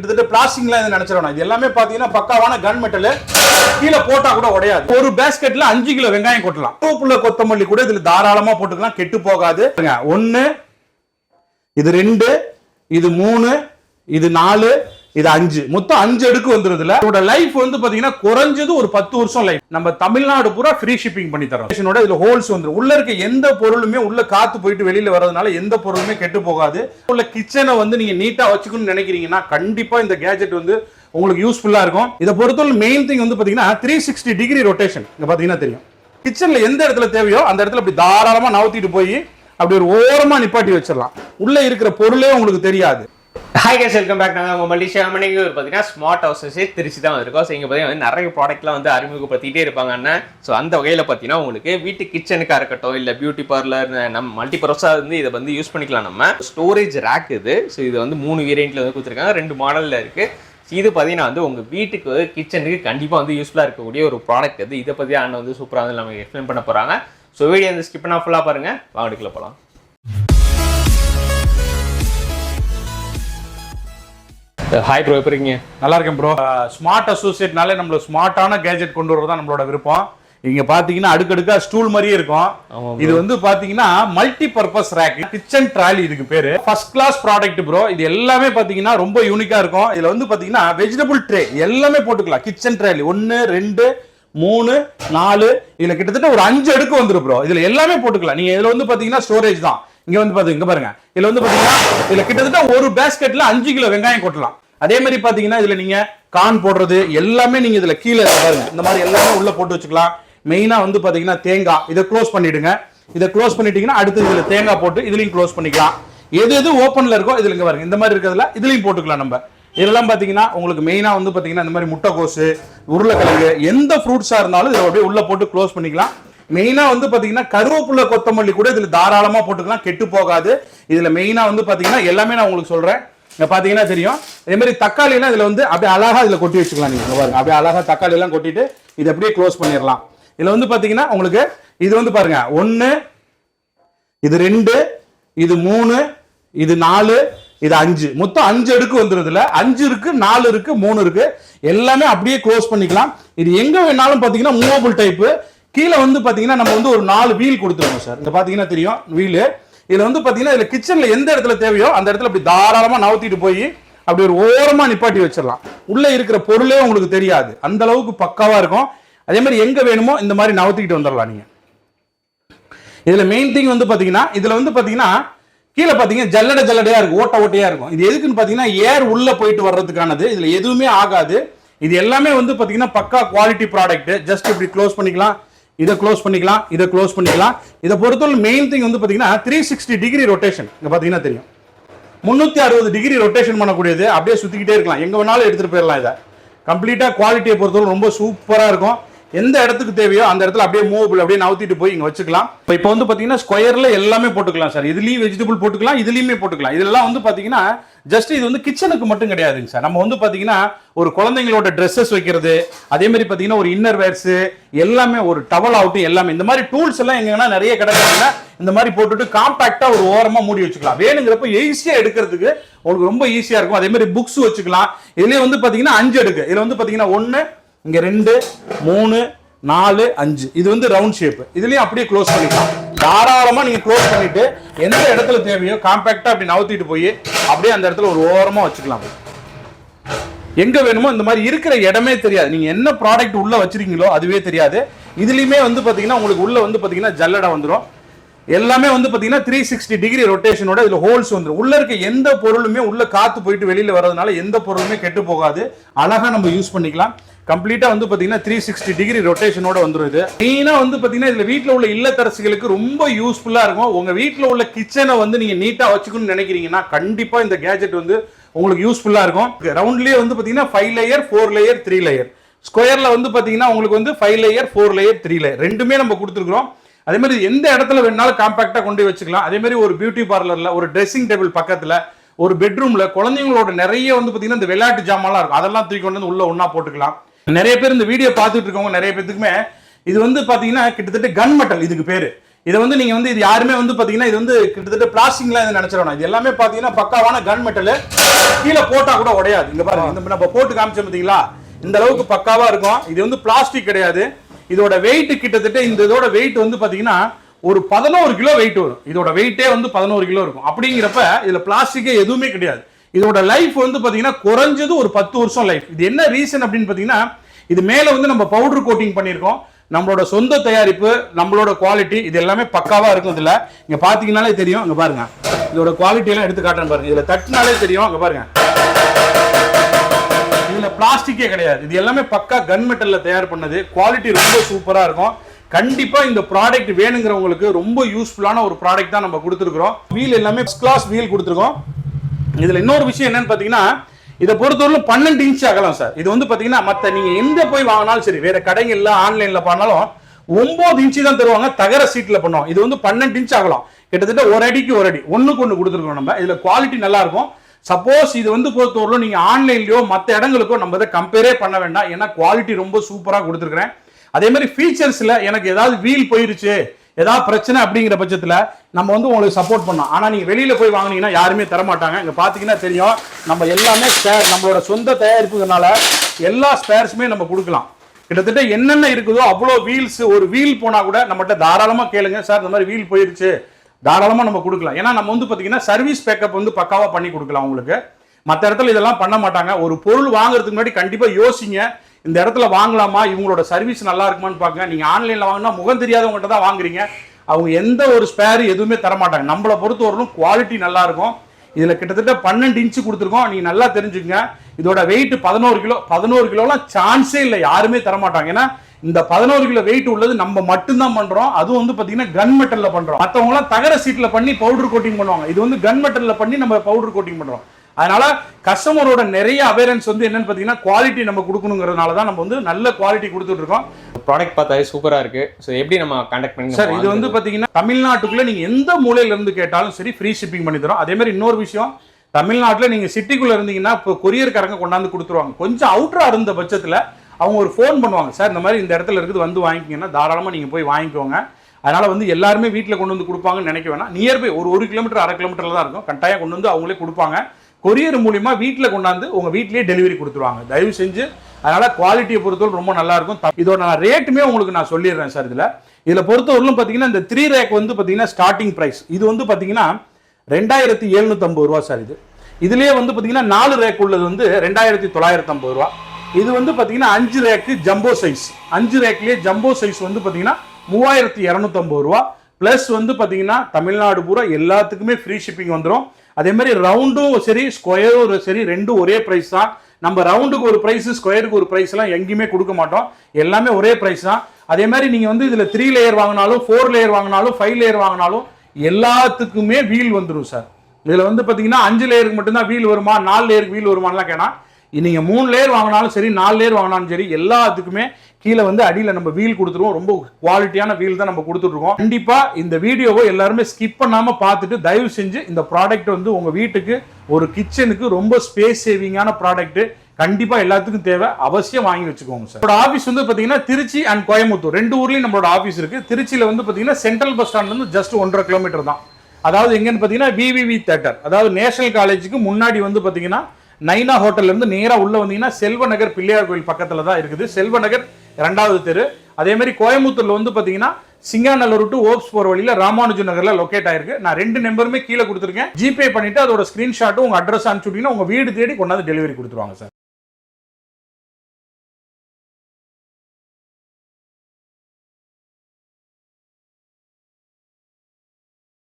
கிட்டத்தட்ட பிளாஸ்டிக்லாம் இது நினைச்சிடணும் இது எல்லாமே பாத்தீங்கன்னா பக்காவான கன் மெட்டல் கீழே போட்டா கூட உடையாது. ஒரு பேஸ்கெட்ல அஞ்சு கிலோ வெங்காயம் கொட்டலாம். பூப்புள்ள கொத்தமல்லி கூட இதுல தாராளமா போட்டுக்கலாம். கெட்டு போகாது. ஒன்று இது ரெண்டு இது மூணு இது நாலு இது அஞ்சு. மொத்தம் அஞ்சு அடுக்கு வந்துருதுல. இதோட லைஃப் வந்து பாத்தீங்கன்னா குறைஞ்சது ஒரு பத்து வருஷம் லைஃப் நம்ம தமிழ்நாடு பூரா ஃப்ரீ ஷிப்பிங் பண்ணி தரோம் இதோட இதுல ஹோல்ஸ் வந்து உள்ள இருக்க எந்த பொருளுமே உள்ள காத்து போயிட்டு வெளியில வர்றதுனால எந்த பொருளுமே கெட்டு போகாது. உள்ள கிச்சனை வந்து நீங்க நீட்டா வச்சுக்கணும்னு நினைக்கிறீங்கன்னா கண்டிப்பா இந்த கேஜெட் வந்து உங்களுக்கு யூஸ்ஃபுல்லா இருக்கும். இதை பொறுத்தவரை மெயின் திங் வந்து பாத்தீங்கன்னா த்ரீ சிக்ஸ்டி டிகிரி ரொட்டேஷன் இங்க பாத்தீங்கன்னா தெரியும். கிச்சன்ல எந்த இடத்துல தேவையோ அந்த இடத்துல அப்படி தாராளமா நவுத்திட்டு போய் அப்படி ஒரு ஓரமா நிப்பாட்டி வச்சிடலாம். உள்ள இருக்கிற பொருளே உங்களுக்கு தெரியாது. ஹாய் கேஸ் வெல்கம் பேக் நாங்கள் உங்கள் மல்லிஷா. மணிக்கு பார்த்தீங்கன்னா ஸ்மார்ட் ஹவுசஸே திருச்சி தான் வந்திருக்கோம். ஸோ இங்கே பார்த்தீங்கன்னா வந்து நிறைய ப்ராடக்ட்லாம் வந்து அறிமுகப்படுத்திட்டே இருப்பாங்கன்னா ஸோ அந்த வகையில் பார்த்தீங்கன்னா உங்களுக்கு வீட்டு கிச்சனுக்காக இருக்கட்டும் இல்லை பியூட்டி பார்லர் நம்ம மல்டி பர்பஸாக வந்து இதை வந்து யூஸ் பண்ணிக்கலாம் நம்ம. ஸ்டோரேஜ் ரேக் இது. ஸோ இது வந்து மூணு வேரியண்ட்டில் வந்து கொடுத்துருக்காங்க. ரெண்டு மாடலில் இருக்குது இது பார்த்தீங்கன்னா வந்து உங்கள் வீட்டுக்கு கிச்சனுக்கு கண்டிப்பாக வந்து யூஸ்ஃபுல்லாக இருக்கக்கூடிய ஒரு ப்ராடக்ட் இது. இதை பற்றி அண்ணன் வந்து சூப்பராக வந்து நமக்கு எக்ஸ்பிளைன் பண்ண போகிறாங்க ஸோ வீடியோ வந்து ஸ்கிப் பண்ணால் ஃபுல்லாக பாருங்கள் வாங்கடுக்குள்ள போகலாம் ஹாய் ப்ரோ எப்படி இருக்கீங்க? நல்லா இருக்கேன் ப்ரோ ஸ்மார்ட் அசோசியேட்னாலே நம்மள ஸ்மார்ட்டான கேஜெட் கொண்டு வரது தான் நம்மளோட விருப்பம். இங்க பாத்தீங்கன்னா அடுக்கடுக்கா ஸ்டூல் மாதிரியே இருக்கும். இது வந்து பாத்தீங்கன்னா multi purpose rack kitchen trolley இதுக்கு பேரு. ஃபர்ஸ்ட் கிளாஸ் ப்ராடக்ட் ப்ரோ இது எல்லாமே பாத்தீங்கன்னா ரொம்ப யூனிக்கா இருக்கும். இதுல வந்து பாத்தீங்கன்னா வெஜிடபிள் ட்ரே எல்லாமே போட்டுக்கலாம். கிச்சன் ட்ராலி ஒன்னு ரெண்டு மூணு நாலு. இதுல கிட்டத்தட்ட ஒரு அஞ்சு அடுக்கு வந்துரும் ப்ரோ இதுல எல்லாமே போட்டுக்கலாம். நீங்க இதுல வந்து பாத்தீங்கன்னா ஸ்டோரேஜ் தான். இங்க வந்து பாத்து இங்க பாருங்க. இதுல வந்து பாத்தீங்கன்னா இதுல கிட்டத்தட்ட ஒரு பேஸ்கெட்ல அஞ்சு கிலோ வெங்காயம் கொட்டலாம். அதே மாதிரி பாத்தீங்கன்னா இதுல நீங்க கான் போடுறது எல்லாமே நீங்க இதுல கீழே பாருங்க. இந்த மாதிரி எல்லாமே உள்ள போட்டு வச்சுக்கலாம். மெயினா வந்து பாத்தீங்கன்னா தேங்காய். இதை க்ளோஸ் பண்ணிடுங்க. இதை க்ளோஸ் பண்ணிட்டீங்கன்னா அடுத்து இதுல தேங்காய் போட்டு இதுலயும் க்ளோஸ் பண்ணிக்கலாம். எது எது ஓப்பன்ல இருக்கோ இதுல இங்க பாருங்க. இந்த மாதிரி இருக்கிறதுல இதுலயும் போட்டுக்கலாம் நம்ம. இதெல்லாம் பாத்தீங்கன்னா உங்களுக்கு மெயினா வந்து பாத்தீங்கன்னா இந்த மாதிரி முட்டைக்கோசு உருளைக்கிழங்கு எந்த ஃப்ரூட்ஸா இருந்தாலும் இதை அப்படியே உள்ள போட்டு க்ளோஸ் பண்ணிக்கலாம். மெயினாக வந்து பார்த்தீங்கன்னா கருவேப்பிலை கொத்தமல்லி கூட இதில் தாராளமாக போட்டுக்கலாம். கெட்டு போகாது. இதில் மெயினாக வந்து பார்த்தீங்கன்னா எல்லாமே நான் உங்களுக்கு சொல்கிறேன் இங்கே பார்த்தீங்கன்னா தெரியும். இதே மாதிரி தக்காளிலாம் இதில் வந்து அப்படியே அழகாக இதில் கொட்டி வச்சுக்கலாம் நீங்கள் இங்க பாருங்க. அப்படியே அழகாக தக்காளி எல்லாம் கொட்டிட்டு இதை அப்படியே க்ளோஸ் பண்ணிடலாம். இதில் வந்து பார்த்தீங்கன்னா உங்களுக்கு இது வந்து பாருங்க. ஒன்று இது ரெண்டு இது மூணு இது நாலு இது அஞ்சு. மொத்தம் அஞ்சு அடுக்கு வந்துருதுல அஞ்சு இருக்கு நாலு இருக்கு மூணு இருக்கு. எல்லாமே அப்படியே க்ளோஸ் பண்ணிக்கலாம். இது எங்க வேணாலும் பாத்தீங்கன்னா மூவபிள் டைப்பு கீழே வந்து பார்த்தீங்கன்னா நம்ம வந்து ஒரு நாலு வீல் கொடுத்துருக்கோம் சார் இந்த பார்த்தீங்கன்னா தெரியும் வீலு இதில் வந்து பார்த்தீங்கன்னா இதில் கிச்சனில் எந்த இடத்துல தேவையோ அந்த இடத்துல அப்படி தாராளமாக நவுத்திட்டு போய் அப்படி ஒரு ஓரமாக நிப்பாட்டி வச்சிடலாம். உள்ளே இருக்கிற பொருளே உங்களுக்கு தெரியாது. அந்த அளவுக்கு பக்காவாக இருக்கும். அதே மாதிரி எங்கே வேணுமோ இந்த மாதிரி நவுத்திக்கிட்டு வந்துடலாம் நீங்கள் இதில் மெயின் திங் வந்து பார்த்தீங்கன்னா இதில் வந்து பார்த்தீங்கன்னா கீழே பார்த்தீங்கன்னா ஜல்லடை ஜல்லடையாக இருக்கும். ஓட்ட ஓட்டையாக இருக்கும். இது எதுக்குன்னு பார்த்தீங்கன்னா ஏர் உள்ளே போயிட்டு வர்றதுக்கானது. இதில் எதுவுமே ஆகாது. இது எல்லாமே வந்து பார்த்தீங்கன்னா பக்கா குவாலிட்டி ப்ராடக்ட் ஜஸ்ட் இப்படி க்ளோஸ் பண்ணிக்கலாம். இதை க்ளோஸ் பண்ணிக்கலாம் இதை க்ளோஸ் பண்ணிக்கலாம். இதை பொறுத்தவரை மெயின் திங் வந்து பார்த்தீங்கன்னா த்ரீ சிக்ஸ்டி டிகிரி ரொட்டேஷன் இங்கே பார்த்தீங்கன்னா தெரியும். முந்நூற்றி அறுபது டிகிரி ரொட்டேஷன் பண்ணக்கூடியது. அப்படியே சுற்றிக்கிட்டே இருக்கலாம். எங்கே வேணாலும் எடுத்துகிட்டு போயிடலாம் இதை. கம்ப்ளீட்டாக குவாலிட்டியை பொறுத்தவரை ரொம்ப சூப்பராக இருக்கும். எந்த இடத்துக்கு தேவையோ அந்த இடத்துல அப்படியே மூவபிள் அப்படியே நவுத்திட்டு போய் இங்கே வச்சுக்கலாம். இப்போ இப்போ வந்து பார்த்தீங்கன்னா ஸ்கொயரில் எல்லாமே போட்டுக்கலாம் சார். இதுலேயும் வெஜிடபிள் போட்டுக்கலாம் இதுலேயுமே போட்டுக்கலாம். இதெல்லாம் வந்து பார்த்தீங்கன்னா ஜஸ்ட் இது வந்து கிச்சனுக்கு மட்டும் கிடையாதுங்க சார். நம்ம வந்து பார்த்தீங்கன்னா ஒரு குழந்தைங்களோட ட்ரெஸ்ஸஸ் வைக்கிறது அதே மாதிரி பார்த்தீங்கன்னா ஒரு இன்னர் வேர்ஸு எல்லாமே ஒரு டவல் அவுட்டு எல்லாமே. இந்த மாதிரி டூல்ஸ் எல்லாம் எங்கன்னா நிறைய கிடைக்காதுன்னா இந்த மாதிரி போட்டுட்டு காம்பாக்டாக ஒரு ஓரமாக மூடி வச்சுக்கலாம். வேணுங்கிறப்ப ஈஸியாக எடுக்கிறதுக்கு உங்களுக்கு ரொம்ப ஈஸியாக இருக்கும். அதே மாதிரி புக்ஸ் வச்சுக்கலாம். இதுலேயே வந்து பார்த்தீங்கன்னா அஞ்சு எடுக்கு. இதில் வந்து பார்த்தீங்கன்னா ஒன்று இங்க ரெண்டு மூணு நாலு அஞ்சு. இது வந்து ரவுண்ட் ஷேப் இதுலேயும் அப்படியே க்ளோஸ் பண்ணிக்கலாம். தாராளமாக நீங்கள் க்ளோஸ் பண்ணிட்டு எந்த இடத்துல தேவையோ காம்பேக்டாக அப்படி நவுத்திட்டு போய் அப்படியே அந்த இடத்துல ஒரு ஓரமா வச்சுக்கலாம். எங்கே வேணுமோ இந்த மாதிரி இருக்கிற இடமே தெரியாது. நீங்க என்ன ப்ராடக்ட் உள்ள வச்சிருக்கீங்களோ அதுவே தெரியாது. இதுலேயுமே வந்து பார்த்தீங்கன்னா உங்களுக்கு உள்ளே வந்து பார்த்தீங்கன்னா ஜல்லடை வந்துடும் எல்லாமே வந்து பார்த்தீங்கன்னா த்ரீ சிக்ஸ்டி டிகிரி ரொட்டேஷனோட இதில் ஹோல்ஸ் வந்துடும் உள்ள இருக்க எந்த பொருளுமே உள்ள காற்று போயிட்டு வெளியில வர்றதுனால எந்த பொருளுமே கெட்டு போகாது. அழகா நம்ம யூஸ் பண்ணிக்கலாம். கம்ப்ளீட்டா வந்து பாத்தீங்கன்னா த்ரீ சிக்ஸ்டி டிகிரி ரொட்டேஷனோட வந்துடும் இது. மெயினா வந்து பாத்தீங்கன்னா இதுல வீட்டில் உள்ள இல்லத்தரசிகளுக்கு ரொம்ப யூஸ்ஃபுல்லா இருக்கும். உங்க வீட்டில் உள்ள கிச்சனை வந்து நீங்க நீட்டா வச்சுக்கணும்னு நினைக்கிறீங்கன்னா கண்டிப்பா இந்த கேஜெட் வந்து உங்களுக்கு யூஸ்ஃபுல்லா இருக்கும். ரவுண்ட்லயே வந்து பாத்தீங்கன்னா five layer four layer three layer ஸ்கொயர்ல வந்து பாத்தீங்கன்னா உங்களுக்கு வந்து five layer four layer three layer ரெண்டுமே நம்ம கொடுத்துருக்கோம் அதே மாதிரி எந்த இடத்துல வேணாலும் காம்பாக்டா கொண்டு வச்சுக்கலாம். அதே மாதிரி ஒரு பியூட்டி பார்லர்ல ஒரு ட்ரெஸ்ஸிங் டேபிள் பக்கத்துல ஒரு பெட்ரூம்ல குழந்தைங்களோட நிறைய வந்து பாத்தீங்கன்னா இந்த விளையாட்டு ஜாமான்லாம் இருக்கும். அதெல்லாம் தூக்கி கொண்டு வந்து உள்ள ஒன்றா போட்டுக்கலாம். நிறைய பேர் இந்த வீடியோ பார்த்துட்டு இருக்கவங்க நிறைய பேத்துக்குமே இது வந்து பார்த்தீங்கன்னா கிட்டத்தட்ட கன் மெட்டல் இதுக்கு பேர். இதை வந்து நீங்கள் வந்து இது யாருமே வந்து பார்த்தீங்கன்னா இது வந்து கிட்டத்தட்ட பிளாஸ்டிக்லாம் இது நினச்சிடணும் இது எல்லாமே பார்த்தீங்கன்னா பக்காவான கன் மெட்டல் கீழே போட்டால் கூட உடையாது. இங்கே பாருங்க இந்த நம்ம போட்டு காமிச்சோம் பார்த்தீங்களா இந்த அளவுக்கு பக்காவாக இருக்கும். இது வந்து பிளாஸ்டிக் கிடையாது. இதோட வெயிட் கிட்டத்தட்ட இந்த இதோட வெயிட் வந்து பார்த்தீங்கன்னா ஒரு பதினோரு கிலோ வெயிட் வரும். இதோட வெயிட்டே வந்து பதினோரு கிலோ இருக்கும். அப்படிங்கிறப்ப இதில் பிளாஸ்டிக்கே எதுவுமே கிடையாது. இதோட லைஃப் வந்து பார்த்தீங்கன்னா குறைஞ்சது ஒரு பத்து வருஷம் லைஃப் இது என்ன ரீசன் அப்படின்னு பார்த்தீங்கன்னா இது மேலே வந்து நம்ம பவுடர் கோட்டிங் பண்ணியிருக்கோம். நம்மளோட சொந்த தயாரிப்பு நம்மளோட குவாலிட்டி இது எல்லாமே பக்காவாக இருக்கும் இதில். இங்கே பார்த்தீங்கனாலே தெரியும். இங்க பாருங்க. இதோட குவாலிட்டியெல்லாம் எடுத்து காட்டுறேன் பாருங்க. இதில் தட்டினாலே தெரியும். இங்க பாருங்க. இதில் பிளாஸ்டிக்கே கிடையாது. இது எல்லாமே பக்கா கன் மெட்டல்ல தயார் பண்ணது. குவாலிட்டி ரொம்ப சூப்பராக இருக்கும். கண்டிப்பா இந்த ப்ராடக்ட் வேணுங்கிறவங்களுக்கு ரொம்ப யூஸ்ஃபுல்லான ஒரு ப்ராடக்ட் தான் நம்ம கொடுத்துருக்கோம் வீல் எல்லாமே கிளாஸ் வீல் கொடுத்துருக்கோம். இதுல இன்னொரு விஷயம் என்னன்னு பாத்தீங்கன்னா இதை பொறுத்தவரையிலும் பன்னெண்டு இன்ச் ஆகலாம் சார் இது வந்து பாத்தீங்கன்னா மத்த நீங்க எங்க போய் வாங்கினாலும் சரி வேற கடைகள்ல ஆன்லைன்ல பண்ணாலும் ஒன்பது இன்ச்சு தான் தருவாங்க தகர சீட்ல பண்ணுவோம் இது வந்து பன்னெண்டு இன்ச் ஆகலாம் கிட்டத்தட்ட ஒரு அடிக்கு ஒரு அடி. ஒண்ணுக்கு ஒண்ணு கொடுத்துருக்கோம் நம்ம. இதுல குவாலிட்டி நல்லா இருக்கும். சப்போஸ் இது வந்து பொறுத்தவரையிலும் நீங்க ஆன்லைன்லயோ மற்ற இடங்களுக்கோ நம்ம இதை கம்பேரே பண்ண வேண்டாம். ஏன்னா குவாலிட்டி ரொம்ப சூப்பரா கொடுத்துருக்கேன் அதே மாதிரி ஃபீச்சர்ஸ்ல எனக்கு ஏதாவது வீல் போயிருச்சு. ஏதாவது பிரச்சனை அப்படிங்கிற பட்சத்தில் நம்ம வந்து உங்களுக்கு சப்போர்ட் பண்ணோம் ஆனால் நீங்கள் வெளியில் போய் வாங்குனீங்கன்னா யாருமே தர மாட்டாங்க பார்த்தீங்கன்னா தெரியும் நம்ம எல்லாமே ஸ்பேர் நம்மளோட சொந்த தயாரிப்புனால எல்லா ஸ்பேர்ஸுமே நம்ம கொடுக்கலாம். கிட்டத்தட்ட என்னென்ன இருக்குதோ அவ்வளோ வீல்ஸ் ஒரு வீல் போனால் கூட நம்மகிட்ட தாராளமாக கேளுங்க. சார் இந்த மாதிரி வீல் போயிருச்சு. தாராளமாக நம்ம கொடுக்கலாம். ஏன்னா நம்ம வந்து பார்த்தீங்கன்னா சர்வீஸ் பேக்கப் வந்து பக்காவாக பண்ணி கொடுக்கலாம் உங்களுக்கு. மற்ற இடத்துல இதெல்லாம் பண்ண மாட்டாங்க. ஒரு பொருள் வாங்குறதுக்கு முன்னாடி கண்டிப்பாக யோசிங்க. இந்த இடத்துல வாங்கலாமா? இவங்களோட சர்வீஸ் நல்லா இருக்குமான்னு பார்க்க நீங்க ஆன்லைன்ல வாங்கினா முகம் தெரியாதவங்ககிட்ட தான் வாங்குறீங்க. அவங்க எந்த ஒரு ஸ்பேர் எதுவுமே தர மாட்டாங்க நம்மளை பொறுத்தவரையிலும் குவாலிட்டி நல்லா இருக்கும். இதுல கிட்டத்தட்ட பன்னெண்டு இன்ச்சு கொடுத்துருக்கோம். நீங்கள் நல்லா தெரிஞ்சுக்கங்க. இதோட வெயிட் பதினோரு கிலோ பதினோரு கிலோலாம் சான்ஸே இல்லை. யாருமே தர மாட்டாங்க ஏன்னா இந்த பதினோரு கிலோ வெயிட் உள்ளது நம்ம மட்டும்தான் பண்றோம். அதுவும் வந்து பாத்தீங்கன்னா கன் மெட்டல்ல பண்றோம். மற்றவங்களாம் எல்லாம் தகர சீட்ல பண்ணி பவுடர் கோட்டிங் பண்ணுவாங்க. இது வந்து கன் மெட்டல்ல பண்ணி நம்ம பவுடர் கோட்டிங் பண்றோம். அதனால கஸ்டமரோட நிறைய அவேரன்ஸ் வந்து என்னன்னு பாத்தீங்கன்னா குவாலிட்டி நம்ம கொடுக்கணுங்கிறதுனால தான் நம்ம வந்து நல்ல குவாலிட்டி கொடுத்துட்டு இருக்கோம். ப்ராடக்ட் பார்த்தாலே சூப்பரா இருக்கு. ஸோ எப்படி நம்ம கான்டாக்ட் பண்ணி சார் இது வந்து பாத்தீங்கன்னா தமிழ்நாட்டுக்குள்ள நீங்க எந்த மூலையில இருந்து கேட்டாலும் சரி ஃப்ரீ ஷிப்பிங் பண்ணி தரோம். அதே மாதிரி இன்னொரு விஷயம் தமிழ்நாட்டுல நீங்க சிட்டிக்குள்ள இருந்தீங்கன்னா இப்போ கொரியர்காரங்க கொண்டாந்து கொடுத்துருவாங்க. கொஞ்சம் அவுட்டரா இருந்த பட்சத்துல அவங்க ஒரு ஃபோன் பண்ணுவாங்க. சார் இந்த மாதிரி இந்த இடத்துல இருக்குது வந்து வாங்கிக்கிங்கன்னா தாராளமா நீங்க போய் வாங்கிக்கோங்க. அதனால வந்து எல்லாருமே வீட்டில் கொண்டு வந்து கொடுப்பாங்கன்னு நினைக்க வேணாம். நியர்பை ஒரு ஒரு கிலோமீட்டர் அரை கிலோமீட்டர்ல தான் இருக்கும். கட்டாயம் கொண்டு வந்து அவங்களே கொடுப்பாங்க. கொரியர் மூலிமா வீட்டில் கொண்டாந்து உங்கள் வீட்லேயே டெலிவரி கொடுத்துருவாங்க. தயவு செஞ்சு அதனால் குவாலிட்டியை பொறுத்தவரை ரொம்ப நல்லாயிருக்கும் த- இதோட நான் ரேட்டுமே உங்களுக்கு நான் சொல்லிடுறேன் சார் இதில். இதில் பொறுத்தவரையிலும் பார்த்தீங்கன்னா இந்த த்ரீ ரேக் வந்து பார்த்தீங்கன்னா ஸ்டார்டிங் ப்ரைஸ் இது வந்து பார்த்தீங்கன்னா ரெண்டாயிரத்தி எழுநூத்தம்பது ரூபா சார் இது. இதுலேயே வந்து பார்த்தீங்கன்னா நாலு ரேக் உள்ளது வந்து ரெண்டாயிரத்தி தொள்ளாயிரத்தி ஐம்பது ரூபா. இது வந்து பார்த்தீங்கன்னா அஞ்சு ரேக்கு ஜம்போ சைஸ் அஞ்சு ரேக்லேயே ஜம்போ சைஸ் வந்து பார்த்தீங்கன்னா மூவாயிரத்தி இரநூத்தம்பது ரூபா. ப்ளஸ் வந்து பார்த்தீங்கன்னா தமிழ்நாடு பூரா எல்லாத்துக்குமே ஃப்ரீ ஷிப்பிங் வந்துடும் அதே மாதிரி ரவுண்டும் சரி ஸ்கொயரும் சரி ரெண்டும் ஒரே ப்ரைஸ் தான். நம்ம ரவுண்டுக்கு ஒரு ப்ரைஸ் ஸ்கொயருக்கு ஒரு ப்ரைஸ்லாம் எங்கேயுமே கொடுக்க மாட்டோம். எல்லாமே ஒரே ப்ரைஸ் தான். அதே மாதிரி நீங்கள் வந்து இதில் த்ரீ லேயர் வாங்கினாலும் ஃபோர் லேயர் வாங்கினாலும் ஃபைவ் லேயர் வாங்கினாலும் எல்லாத்துக்குமே வீல் வந்துடும் சார் இதில் வந்து பார்த்தீங்கன்னா அஞ்சு லேயருக்கு மட்டும்தான் வீல் வருமா நாலு லேயருக்கு வீல் வருமானலாம் கேட்டால் நீங்கள் மூணு லேயர் வாங்கினாலும் சரி நாலு லேயர் வாங்கினாலும் சரி எல்லாத்துக்குமே கீழே வந்து அடியில் நம்ம வீல் கொடுத்துருவோம். ரொம்ப குவாலிட்டியான வீல் தான் நம்ம கொடுத்துட்ருக்கோம் கண்டிப்பாக இந்த வீடியோவை எல்லாருமே ஸ்கிப் பண்ணாமல் பார்த்துட்டு தயவு செஞ்சு இந்த ப்ராடக்ட் வந்து உங்கள் வீட்டுக்கு ஒரு கிச்சனுக்கு ரொம்ப ஸ்பேஸ் சேவிங்கான ப்ராடக்ட்டு கண்டிப்பாக எல்லாத்துக்கும் தேவை. அவசியம் வாங்கி வச்சுக்கோங்க சார் நம்மளோட ஆஃபீஸ் வந்து பார்த்தீங்கன்னா திருச்சி அண்ட் கோயம்புத்தூர். ரெண்டு ஊர்லேயும் நம்மளோட ஆஃபீஸ் இருக்குது திருச்சியில் வந்து பார்த்தீங்கன்னா சென்ட்ரல் பஸ் ஸ்டாண்ட்லேருந்து ஜஸ்ட் ஒன்றரை கிலோமீட்டர் தான். அதாவது எங்கன்னு பார்த்தீங்கன்னா விவிவி தேட்டர் அதாவது நேஷனல் காலேஜுக்கு முன்னாடி வந்து பார்த்தீங்கன்னா நைனா ஹோட்டல்லேருந்து நேராக உள்ளே வந்தீங்கன்னா செல்வநகர் பிள்ளையார் கோயில் பக்கத்தில் தான் இருக்குது. செல்வநகர் ரெண்டாவது தெரு. அதே மாதிரி வந்து பார்த்தீங்கன்னா சிங்காநல்லூர் டு ஓப்ஸ் போகிற வழியில் ராமானுஜ நகரில் லொகேட் ஆயிருக்கு. நான் ரெண்டு நம்பருமே கீழே கொடுத்துருக்கேன். ஜிபே பண்ணிட்டு அதோட ஸ்க்ரீன்ஷாட்டும் உங்கள் அட்ரஸ் அனுப்பிச்சுட்டிங்கன்னா உங்கள் வீடு தேடி கொண்டாந்து டெலிவரி கொடுத்துருவாங்க சார்.